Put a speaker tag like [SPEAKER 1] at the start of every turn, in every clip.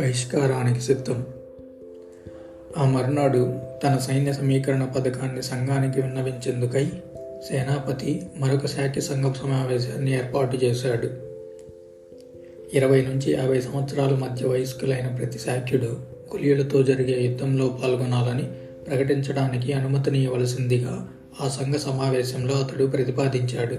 [SPEAKER 1] బహిష్కారానికి సిద్ధం. ఆ మర్నాడు తన సైన్య సమీకరణ పథకాన్ని సంఘానికి విన్నవించేందుకై సేనాపతి మరొక శాఖ సంఘం సమావేశాన్ని ఏర్పాటు చేశాడు. ఇరవై నుంచి యాభై సంవత్సరాల మధ్య వయస్కులైన ప్రతి శాఖ్యుడు కులియులతో జరిగే యుద్ధంలో పాల్గొనాలని ప్రకటించడానికి అనుమతినియవలసిందిగా ఆ సంఘ సమావేశంలో అతడు ప్రతిపాదించాడు.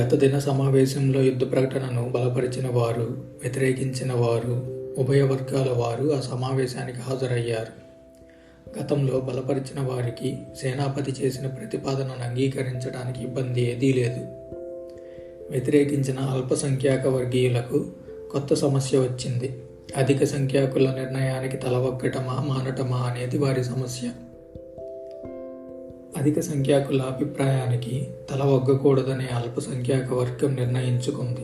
[SPEAKER 1] గత దిన సమావేశంలో యుద్ధ ప్రకటనను బలపరిచిన వారు వ్యతిరేకించిన వారు ఉభయ వర్గాల వారు ఆ సమావేశానికి హాజరయ్యారు. గతంలో బలపరిచిన వారికి సేనాపతి చేసిన ప్రతిపాదనను అంగీకరించడానికి ఇబ్బంది ఏదీ లేదు. వ్యతిరేకించిన అల్పసంఖ్యాక వర్గీయులకు కొత్త సమస్య వచ్చింది. అధిక సంఖ్యాకుల నిర్ణయానికి తలవక్కటమా మానటమా అనేది వారి సమస్య. అధిక సంఖ్యాకుల అభిప్రాయానికి తల ఒగ్గకూడదనే అల్పసంఖ్యాక వర్గం నిర్ణయించుకుంది.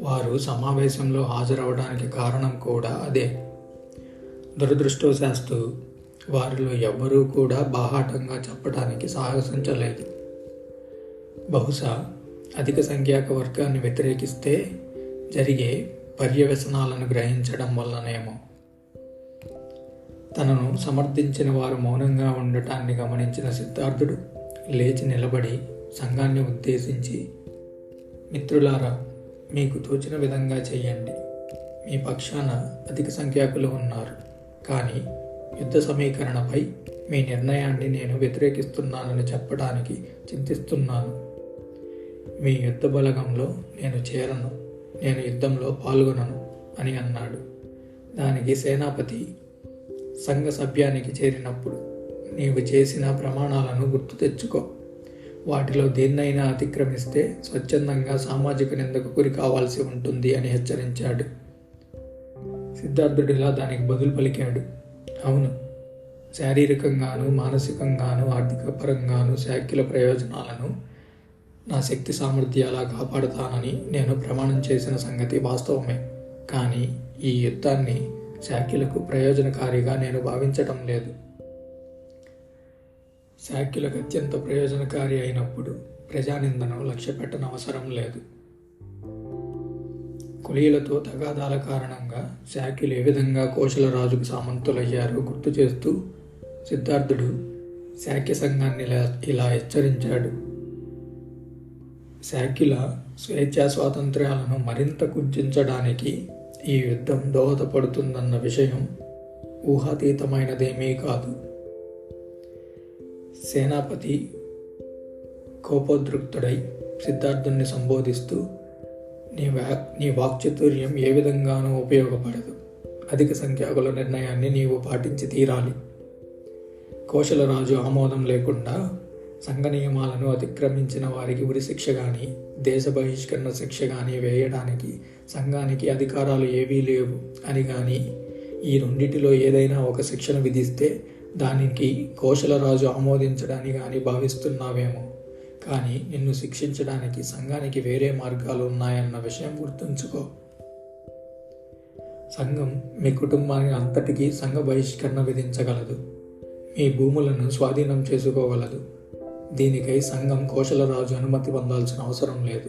[SPEAKER 1] వారు సమావేశంలో హాజరవడానికి కారణం కూడా అదే. దురదృష్టవశాస్తు వారిలో ఎవ్వరూ కూడా బాహాటంగా చెప్పడానికి సాహసించలేదు. బహుశా అధిక సంఖ్యాక వర్గాన్ని వ్యతిరేకిస్తే జరిగే పర్యవసనాలను గ్రహించడం వల్లనేమో. తనను సమర్థించిన వారు మౌనంగా ఉండటాన్ని గమనించిన సిద్ధార్థుడు లేచి నిలబడి సంఘాన్ని ఉద్దేశించి మిత్రులారా మీకు తోచిన విధంగా చేయండి. మీ పక్షాన అధిక సంఖ్యాకులు ఉన్నారు. కానీ యుద్ధ సమీకరణపై మీ నిర్ణయాన్ని నేను వ్యతిరేకిస్తున్నానని చెప్పడానికి చింతిస్తున్నాను. మీ యుద్ధ బలగంలో నేను చేరను. నేను యుద్ధంలో పాల్గొనను అని అన్నాడు. దానికి సేనాపతి సంఘ సభ్యానికి చేరినప్పుడు నీవు చేసిన ప్రమాణాలను గుర్తు తెచ్చుకో. వాటిలో దేన్నైనా అతిక్రమిస్తే స్వచ్ఛందంగా సామాజిక నిందకు గురి కావాల్సి ఉంటుంది అని హెచ్చరించాడు. సిద్ధార్థుడిలా దానికి బదులు పలికాడు. అవును శారీరకంగాను మానసికంగాను ఆర్థిక పరంగాను శాఖ్యుల ప్రయోజనాలను నా శక్తి సామర్థ్యాలా కాపాడుతానని నేను ప్రమాణం చేసిన సంగతి వాస్తవమే. కానీ ఈ యుద్ధాన్ని శాఖ్యులకు ప్రయోజనకారిగా నేను భావించటం లేదు. శాఖ్యులకు అత్యంత ప్రయోజనకారి అయినప్పుడు ప్రజానిందను లక్ష్య పెట్టనవసరం లేదు. కులీలతో తగాదాల కారణంగా శాఖ్యులు ఏ విధంగా కోశల రాజుకు సామంతులయ్యారో గుర్తు చేస్తూ సిద్ధార్థుడు శాఖ్య సంఘాన్ని ఇలా ఇలా హెచ్చరించాడు. శాఖ్యుల స్వేచ్ఛా స్వాతంత్ర్యాలను మరింత కుంచడానికి ఈ యుద్ధం దోహదపడుతుందన్న విషయం ఊహాతీతమైనదేమీ కాదు. సేనాపతి కోపోద్రుక్తుడై సిద్ధార్థుణ్ణి సంబోధిస్తూ నీ వ్యా నీ వాక్చతుర్యం ఏ విధంగానూ ఉపయోగపడదు. అధిక సంఖ్యాకుల నిర్ణయాన్ని నీవు పాటించి తీరాలి. కోశలరాజు ఆమోదం లేకుండా సంఘ నియమాలను అతిక్రమించిన వారికి ఉరిశిక్ష కానీ దేశ బహిష్కరణ శిక్ష కానీ వేయడానికి సంఘానికి అధికారాలు ఏవీ లేవు. అని కానీ ఈ రెండింటిలో ఏదైనా ఒక శిక్షను విధిస్తే దానికి కోశలరాజు ఆమోదించడాన్ని కానీ భావిస్తున్నావేమో. కానీ నిన్ను శిక్షించడానికి సంఘానికి వేరే మార్గాలు ఉన్నాయన్న విషయం గుర్తుంచుకో. సంఘం మీ కుటుంబానికి అంతటికీ సంఘ బహిష్కరణ విధించగలదు. మీ భూములను స్వాధీనం చేసుకోగలదు. దీనికై సంఘం కోశలరాజు అనుమతి పొందాల్సిన అవసరం లేదు.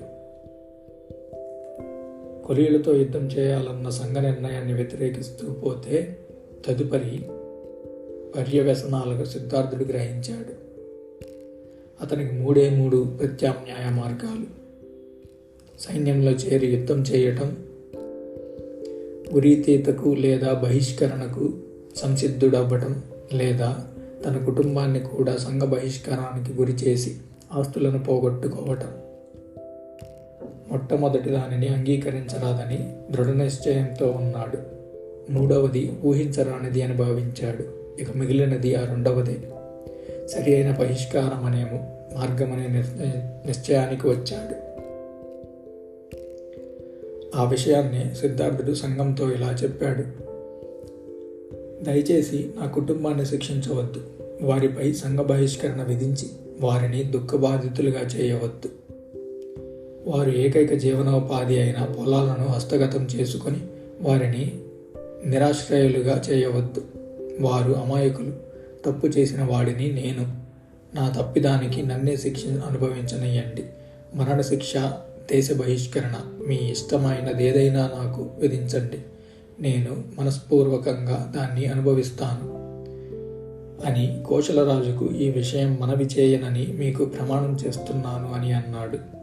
[SPEAKER 1] కొలీలతో యుద్ధం చేయాలన్న సంఘ నిర్ణయాన్ని వ్యతిరేకిస్తూ పోతే తదుపరి పర్యవ్యసనాలకు సిద్ధార్థుడు గ్రహించాడు. అతనికి మూడే మూడు ప్రత్యామ్నాయ మార్గాలు. సైన్యంలో చేరి యుద్ధం చేయటం ఉరితీతకు లేదా బహిష్కరణకు సంసిద్ధుడవ్వటం లేదా తన కుటుంబాన్ని కూడా సంఘ బహిష్కారానికి గురి చేసి ఆస్తులను పోగొట్టుకోవటం. మొట్టమొదటి దానిని అంగీకరించరాదని దృఢ నిశ్చయంతో ఉన్నాడు. మూడవది ఊహించరానిది అని భావించాడు. ఇక మిగిలినది ఆ రెండవదే. సరి అయిన బహిష్కారం అనేమో మార్గమనే నిశ్చయానికి వచ్చాడు. ఆ విషయాన్ని సిద్ధార్థుడు సంఘంతో ఇలా చెప్పాడు. దయచేసి నా కుటుంబాన్ని శిక్షించవద్దు. వారిపై సంఘ బహిష్కరణ విధించి వారిని దుఃఖబాధితులుగా చేయవద్దు. వారు ఏకైక జీవనోపాధి అయిన పొలాలను హస్తగతం చేసుకొని వారిని నిరాశ్రయులుగా చేయవద్దు. వారు అమాయకులు. తప్పు చేసిన వాడిని నేను నా తప్పిదానికి నన్నే శిక్ష అనుభవించనయ్యండి మరణశిక్ష దేశ బహిష్కరణ మీ ఇష్టమైనదేదైనా నాకు విధించండి. నేను మనస్పూర్వకంగా దాన్ని అనుభవిస్తాను. అని కోశలరాజుకు ఈ విషయం మనవి చేయనని మీకు ప్రమాణం చేస్తున్నాను అని అన్నాడు.